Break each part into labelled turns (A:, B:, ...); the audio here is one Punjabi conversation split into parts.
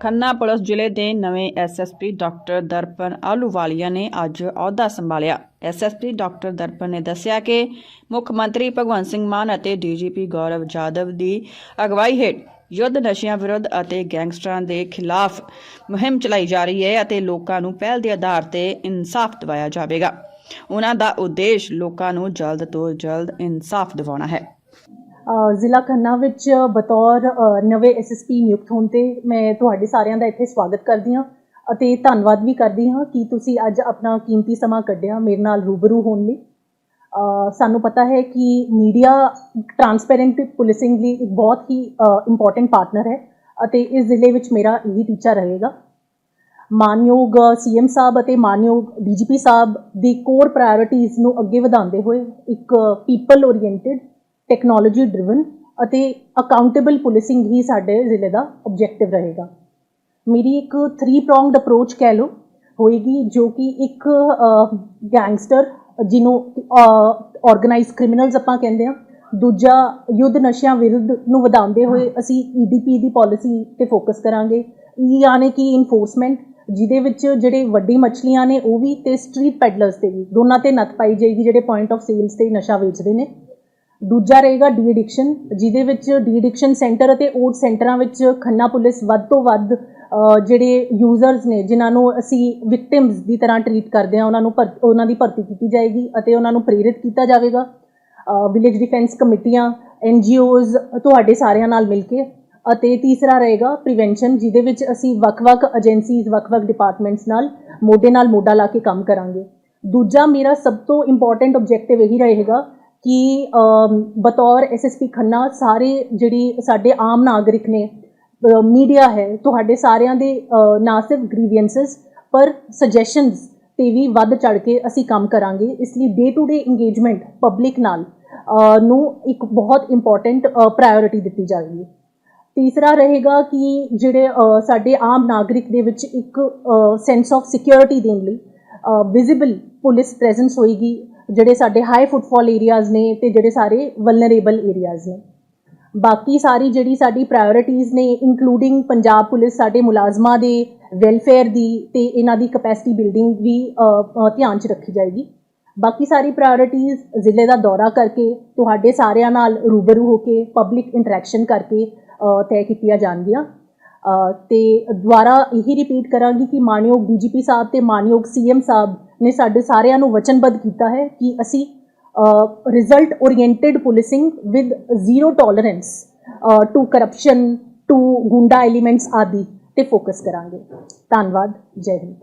A: ਖੰਨਾ ਪੁਲਿਸ ਜ਼ਿਲ੍ਹੇ ਦੇ ਨਵੇਂ ਐਸਐਸਪੀ ਡਾਕਟਰ ਦਰਪਨ ਆਲੂਵਾਲੀਆ ਨੇ ਅੱਜ ਅਹੁਦਾ ਸੰਭਾਲਿਆ। ਐਸਐਸਪੀ ਡਾਕਟਰ ਦਰਪਨ ਨੇ ਦੱਸਿਆ ਕਿ ਮੁੱਖ ਮੰਤਰੀ ਭਗਵੰਤ ਸਿੰਘ ਮਾਨ ਅਤੇ ਡੀਜੀਪੀ ਗੌਰਵ ਜਾਦਵ ਦੀ ਅਗਵਾਈ ਹੇਠ ਯੁੱਧ ਨਸ਼ਿਆਂ ਵਿਰੁੱਧ ਅਤੇ ਗੈਂਗਸਟਰਾਂ ਦੇ ਖਿਲਾਫ ਮੁਹਿੰਮ ਚਲਾਈ ਜਾ ਰਹੀ ਹੈ ਅਤੇ ਲੋਕਾਂ ਨੂੰ ਪਹਿਲ ਦੇ ਆਧਾਰ ਤੇ ਇਨਸਾਫ ਦਿਵਾਇਆ ਜਾਵੇਗਾ। ਉਹਨਾਂ ਦਾ ਉਦੇਸ਼ ਲੋਕਾਂ ਨੂੰ ਜਲਦ ਤੋਂ ਜਲਦ ਇਨਸਾਫ ਦਿਵਾਉਣਾ ਹੈ।
B: ਜ਼ਿਲ੍ਹਾ ਖੰਨਾ ਵਿੱਚ ਬਤੌਰ ਅ, ਨਵੇਂ ਐਸਐਸਪੀ ਨਿਯੁਕਤ ਹੋਣ ਤੇ ਮੈਂ ਤੁਹਾਡੇ ਸਾਰਿਆਂ ਦਾ ਇੱਥੇ ਸਵਾਗਤ ਕਰਦੀ ਹਾਂ ਅਤੇ ਧੰਨਵਾਦ ਵੀ ਕਰਦੀ ਹਾਂ ਕਿ ਤੁਸੀਂ ਅੱਜ ਆਪਣਾ ਕੀਮਤੀ ਸਮਾਂ ਕੱਢਿਆ ਮੇਰੇ ਨਾਲ ਰੂਬਰੂ ਹੋਣ ਲਈ। ਸਾਨੂੰ ਪਤਾ ਹੈ ਕਿ ਮੀਡੀਆ ਟਰਾਂਸਪੇਰੈਂਟ ਪੁਲਿਸਿੰਗ ਲਈ ਇੱਕ ਬਹੁਤ ਹੀ ਇੰਪੋਰਟੈਂਟ ਪਾਰਟਨਰ ਹੈ ਅਤੇ ਇਸ ਜ਼ਿਲ੍ਹੇ ਵਿੱਚ ਮੇਰਾ ਇਹੀ ਟੀਚਾ ਰਹੇਗਾ। ਮਾਨਯੋਗ ਸੀਐਮ ਸਾਹਿਬ ਅਤੇ ਮਾਨਯੋਗ ਡੀਜੀਪੀ ਸਾਹਿਬ ਦੀ ਕੋਰ ਪ੍ਰਾਇੋਰਟੀਜ਼ ਨੂੰ ਅੱਗੇ ਵਧਾਉਂਦੇ ਹੋਏ ਇੱਕ ਪੀਪਲ ਓਰੀਐਂਟਡ ਟੈਕਨੋਲੋਜੀ ਡਰਿਵਨ ਅਤੇ ਅਕਾਊਂਟੇਬਲ ਪੁਲਿਸਿੰਗ ਹੀ ਸਾਡੇ ਜ਼ਿਲ੍ਹੇ ਦਾ ਆਬਜੈਕਟਿਵ ਰਹੇਗਾ। ਮੇਰੀ ਇੱਕ 3 ਪ੍ਰੋਂਗਡ ਅਪਰੋਚ ਕਹਿ ਲਓ ਹੋਏਗੀ ਜੋ ਕਿ ਇੱਕ ਗੈਂਗਸਟਰ ਜਿਹਨੂੰ ਆਰਗੇਨਾਈਜ਼ ਕ੍ਰਿਮੀਨਲਸ ਆਪਾਂ ਕਹਿੰਦੇ ਆ ਦੂਜਾ ਯੁੱਧ ਨਸ਼ਿਆਂ ਵਿਰੁੱਧ ਨੂੰ ਵਧਾਉਂਦੇ ਹੋਏ ਅਸੀਂ ਈਡੀਪੀ ਦੀ ਪਾਲਿਸੀ ਤੇ ਫੋਕਸ ਕਰਾਂਗੇ। E ਯਾਨੀ ਕਿ ਇਨਫੋਰਸਮੈਂਟ ਜਿਹਦੇ ਵਿੱਚ ਜਿਹੜੇ ਵੱਡੀ ਮੱਛਲੀਆਂ ਨੇ ਉਹ ਵੀ ਤੇ ਸਟਰੀਟ ਪੈਡਲਰਸ ਤੇ ਵੀ, ਦੋਨਾਂ ਤੇ ਨੱਥ ਪਾਈ ਜਾਏਗੀ ਜਿਹੜੇ ਪੁਆਇੰਟ ਆਫ ਸੇਲਸ ਤੇ ਨਸ਼ਾ ਵੇਚਦੇ ਨੇ। ਦੂਜਾ ਰਹੇਗਾ ਡੀ ਐਡਿਕਸ਼ਨ, ਜਿਹਦੇ ਵਿੱਚ ਡੀ ਐਡਿਕਸ਼ਨ ਸੈਂਟਰ ਅਤੇ ਓਟ ਸੈਂਟਰਾਂ ਵਿੱਚ ਖੰਨਾ ਪੁਲਿਸ ਵੱਧ ਤੋਂ ਵੱਧ ਜਿਹੜੇ ਯੂਜ਼ਰਸ ਨੇ, ਜਿਨ੍ਹਾਂ ਨੂੰ ਅਸੀਂ ਵਿਕਟਿਮਸ ਦੀ ਤਰ੍ਹਾਂ ਟਰੀਟ ਕਰਦੇ ਹਾਂ, ਉਹਨਾਂ ਨੂੰ ਭਰ- ਉਹਨਾਂ ਦੀ ਭਰਤੀ ਕੀਤੀ ਜਾਏਗੀ ਅਤੇ ਉਹਨਾਂ ਨੂੰ ਪ੍ਰੇਰਿਤ ਕੀਤਾ ਜਾਵੇਗਾ। ਵਿਲੇਜ ਡਿਫੈਂਸ ਕਮੇਟੀਆਂ ਐਨਜੀਓਜ਼ ਤੁਹਾਡੇ ਸਾਰਿਆਂ ਨਾਲ ਮਿਲ ਕੇ, ਅਤੇ ਤੀਸਰਾ ਰਹੇਗਾ ਪ੍ਰੀਵੈਂਸ਼ਨ ਜਿਹਦੇ ਵਿੱਚ ਅਸੀਂ ਵੱਖ-ਵੱਖ ਏਜੰਸੀਜ਼ ਵੱਖ-ਵੱਖ ਡਿਪਾਰਟਮੈਂਟਸ ਨਾਲ ਮੋਢੇ ਨਾਲ ਮੋਢਾ ਲਾ ਕੇ ਕੰਮ ਕਰਾਂਗੇ। ਦੂਜਾ ਮੇਰਾ ਸਭ ਤੋਂ ਇੰਪੋਰਟੈਂਟ ਆਬਜੈਕਟਿਵ ਇਹੀ ਰਹੇਗਾ ਕਿ ਅਮ, ਬਤੌਰ ਐਸਐਸਪੀ ਖੰਨਾ ਸਾਰੇ ਜਿਹੜੀ ਸਾਡੇ ਆਮ ਨਾਗਰਿਕ ਨੇ ਮੀਡੀਆ ਹੈ ਤੁਹਾਡੇ ਸਾਰਿਆਂ ਦੇ ਨਾ ਸਿਰਫ ਗ੍ਰੀਵੈਂਸਸ ਪਰ ਸੁਜੈਸ਼ਨਸ ਤੇ ਵੀ ਵੱਧ ਚੜ ਕੇ ਅਸੀਂ ਕੰਮ ਕਰਾਂਗੇ। ਇਸ ਲਈ day to day engagement public ਨਾਲ ਨੂੰ ਇੱਕ ਬਹੁਤ ਇੰਪੋਰਟੈਂਟ ਪ੍ਰਾਇੋਰਿਟੀ ਦਿੱਤੀ ਜਾਵੇਗੀ ਤੀਸਰਾ ਰਹੇਗਾ ਕਿ ਜਿਹੜੇ ਸਾਡੇ ਆਮ ਨਾਗਰਿਕ ਦੇ ਵਿੱਚ ਇੱਕ ਸੈਂਸ ਆਫ ਸਿਕਿਉਰਿਟੀ ਦੇਣ ਲਈ ਵਿਜ਼ੀਬਲ ਪੁਲਿਸ ਪ੍ਰੈਜ਼ੈਂਸ ਹੋਏਗੀ। ਜਿਹੜੇ ਸਾਡੇ ਹਾਈ ਫੁੱਟਫਾਲ ਏਰੀਆਜ਼ ਨੇ ਤੇ ਜਿਹੜੇ ਸਾਰੇ ਵਲਨਰੇਬਲ ਏਰੀਆਜ਼ ਨੇ। ਬਾਕੀ ਸਾਰੀ ਜਿਹੜੀ ਸਾਡੀ ਪ੍ਰਾਇੋਰਟੀਜ਼ ਨੇ ਇਨਕਲੂਡਿੰਗ ਪੰਜਾਬ ਪੁਲਿਸ ਸਾਡੇ ਮੁਲਾਜ਼ਮਾਂ ਦੇ ਵੈਲਫੇਅਰ ਦੀ ਤੇ ਇਹਨਾਂ ਦੀ ਕਪੈਸਿਟੀ ਬਿਲਡਿੰਗ ਵੀ ਧਿਆਨ 'ਚ ਰੱਖੀ ਜਾਏਗੀ। ਬਾਕੀ ਸਾਰੀ ਪ੍ਰਾਇੋਰਟੀਜ਼ ਜ਼ਿਲ੍ਹੇ ਦਾ ਦੌਰਾ ਕਰਕੇ, ਤੁਹਾਡੇ ਸਾਰਿਆਂ ਨਾਲ ਰੂਬਰੂ ਹੋ ਕੇ ਪਬਲਿਕ ਇੰਟਰੈਕਸ਼ਨ ਕਰਕੇ ਤੈਅ ਕੀਤੀਆਂ ਜਾਣਗੀਆਂ। ਤੇ ਦੁਬਾਰਾ ਇਹੀ ਰਿਪੀਟ ਕਰਾਂਗੀ ਕਿ ਮਾਨਯੋਗ ਡੀਜੀਪੀ ਸਾਹਿਬ ਤੇ ਮਾਨਯੋਗ ਸੀਐਮ ਸਾਹਿਬ ਨੇ ਸਾਡੇ ਸਾਰਿਆਂ ਨੂੰ ਵਚਨਬੱਧ ਕੀਤਾ ਹੈ ਕਿ ਅਸੀਂ result oriented policing with zero tolerance to corruption to goonda elements ਆਦਿ ਤੇ ਫੋਕਸ ਕਰਾਂਗੇ। ਧੰਨਵਾਦ। ਜੈ ਹਿੰਦ।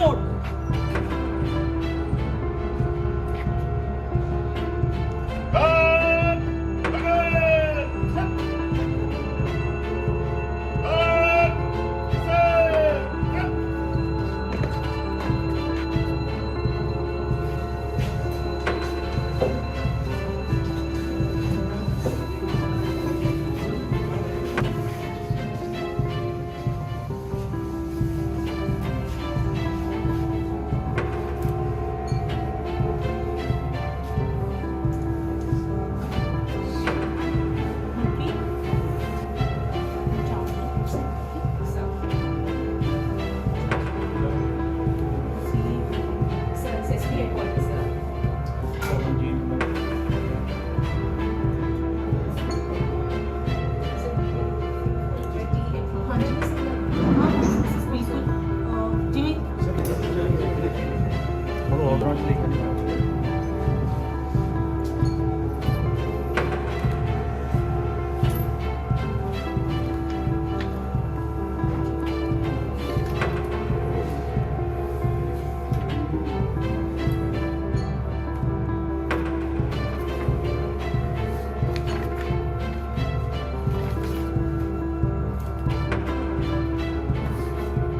C: তোর